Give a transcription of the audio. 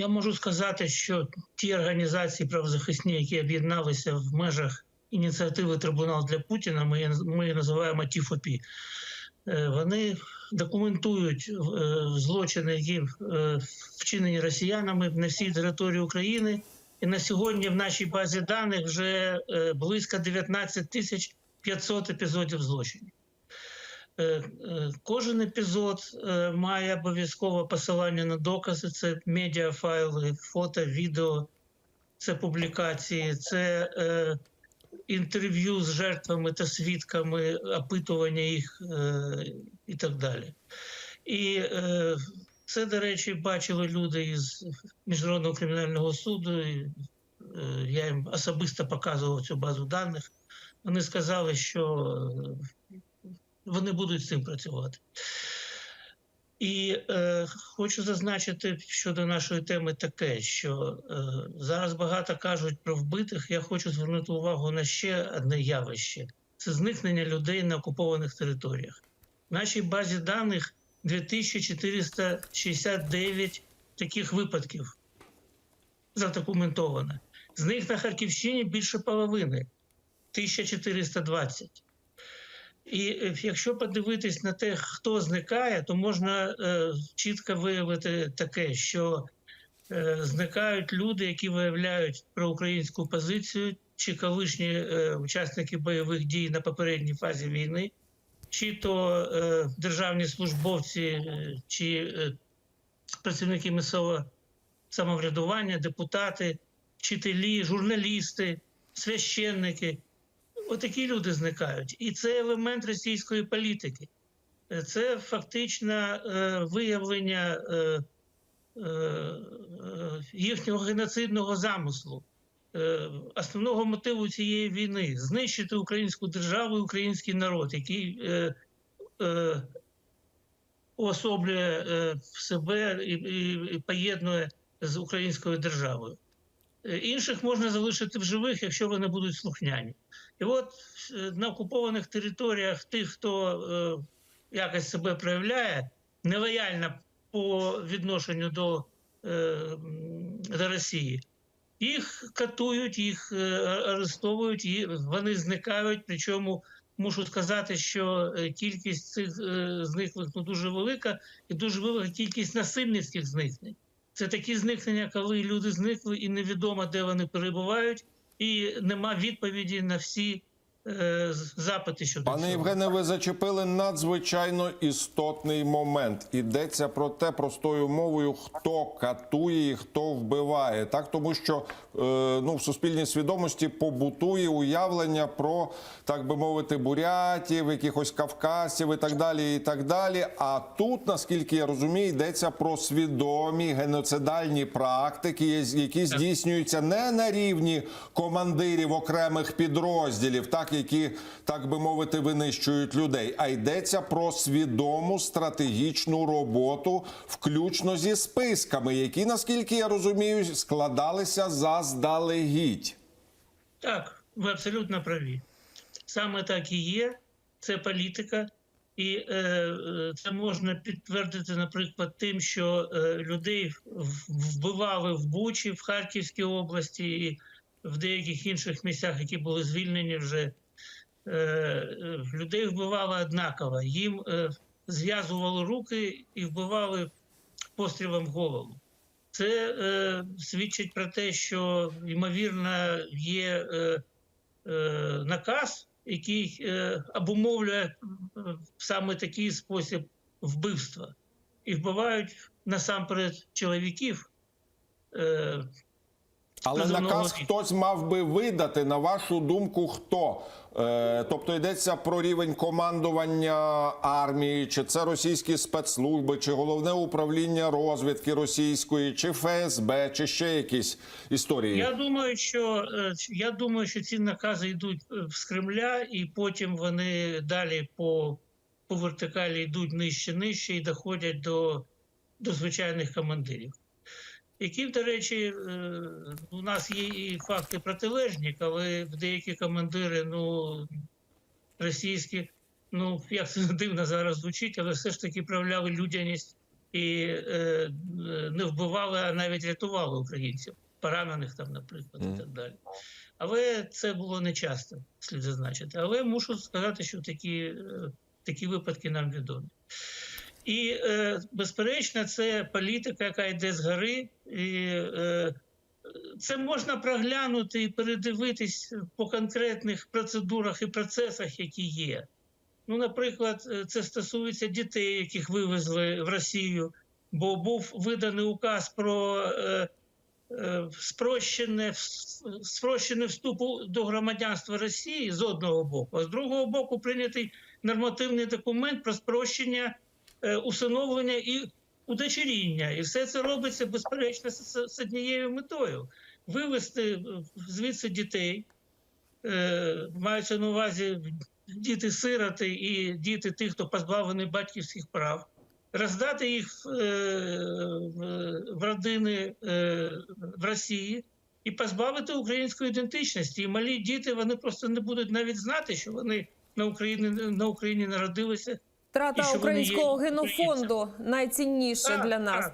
я можу сказати, що ті організації правозахисні, які об'єдналися в межах ініціативи Трибунал для Путіна, ми, ми називаємо ТІФОПІ, е, вони документують е, злочини, які е, вчинені росіянами на всій території України. І на сьогодні в нашій базі даних вже близько 19 тисяч 500 епізодів злочинів. Е, е, Кожен епізод е, має обов'язково посилання на докази: це медіафайли, фото, відео, це публікації, це інтерв'ю з жертвами та свідками, опитування їх і так далі. І це, до речі, бачили люди із Міжнародного кримінального суду. Я їм особисто показував цю базу даних. Вони сказали, що вони будуть з цим працювати. І е, хочу зазначити щодо нашої теми таке, що е, зараз багато кажуть про вбитих. Я хочу звернути увагу на ще одне явище: це зникнення людей на окупованих територіях. В нашій базі даних 2469 таких випадків задокументовано. З них на Харківщині більше половини 1420. І е, якщо подивитись на те, хто зникає, то можна е, чітко виявити таке, що е, зникають люди, які виявляють проукраїнську позицію, чи колишні е, учасники бойових дій на попередній фазі війни, чи то е, державні службовці, е, чи е, працівники місцевого самоврядування, депутати, вчителі, журналісти, священники. Отакі люди зникають. І це елемент російської політики. Е, Це фактично е, виявлення е, їхнього геноцидного замислу, основного мотиву цієї війни знищити українську державу і український народ, який уособлює е, себе і поєднує з українською державою. Е, Інших можна залишити в живих, якщо вони будуть слухняні. І от е, на окупованих територіях тих, хто е, якось себе проявляє, нелояльно по відношенню до, е, до Росії, їх катують, їх е, арештовують, і вони зникають. Причому мушу сказати, що кількість цих зниклих ну, дуже велика, і дуже велика кількість насильницьких зникнень. Це такі зникнення, коли люди зникли і невідомо, де вони перебувають, і нема відповіді на всі запити щодо Пане цього. Євгене, ви зачепили надзвичайно істотний момент. Ідеться про те простою мовою, хто катує і хто вбиває. Так, тому що е, ну, в суспільній свідомості побутує уявлення про, так би мовити, бурятів, якихось кавказців і так далі. І так далі. А тут, наскільки я розумію, йдеться про свідомі геноцидальні практики, які здійснюються не на рівні командирів окремих підрозділів, так які так би мовити винищують людей, а йдеться про свідому стратегічну роботу, включно зі списками, які, наскільки я розумію, складалися заздалегідь. Так, ви абсолютно праві. Саме так і є. Це політика, і е, е, це можна підтвердити, наприклад, тим, що е, людей вбивали в Бучі, в Харківській області і в деяких інших місцях, які були звільнені вже. Е, людей вбивали однаково. Їм е, зв'язували руки і вбивали пострілом в голову. Це е, свідчить про те, що ймовірно є е, е, наказ, який е, обумовлює е, саме такий спосіб вбивства. І вбивають насамперед чоловіків. Але Позивного наказ хтось мав би видати, на вашу думку, хто? Е, тобто йдеться про рівень командування армії, чи це російські спецслужби, чи головне управління розвідки російської, чи ФСБ, чи ще якісь історії. Я думаю, що е, я думаю, що ці накази йдуть е, з Кремля, і потім вони далі по, по вертикалі йдуть нижче, нижче і доходять до, до звичайних командирів. Які, до речі, е, у нас є і факти протилежні, коли деякі командири, ну російські, ну як це дивно зараз звучить, але все ж таки проявляли людяність і е, не вбивали, а навіть рятували українців, поранених там, наприклад, і так далі. Але це було не часто, слід зазначити. Але мушу сказати, що такі, е, такі випадки нам відомі. І, е, безперечно, це політика, яка йде згори. І, е, це можна проглянути і передивитись по конкретних процедурах і процесах, які є. Ну, наприклад, е, це стосується дітей, яких вивезли в Росію, бо був виданий указ про е, е, спрощене, спрощене вступу до громадянства Росії з одного боку, а з другого боку прийнятий нормативний документ про спрощення усиновлення і удочеріння. І все це робиться безперечно з, однією метою вивести е, звідси дітей, е, маючи на увазі діти сироти і діти тих, хто позбавлений батьківських прав, роздати їх е, в- родини е, в Росії і позбавити української ідентичності. І малі діти вони просто не будуть навіть знати, що вони на Україні на Україні народилися. Є? українського генофонду найцінніше для нас.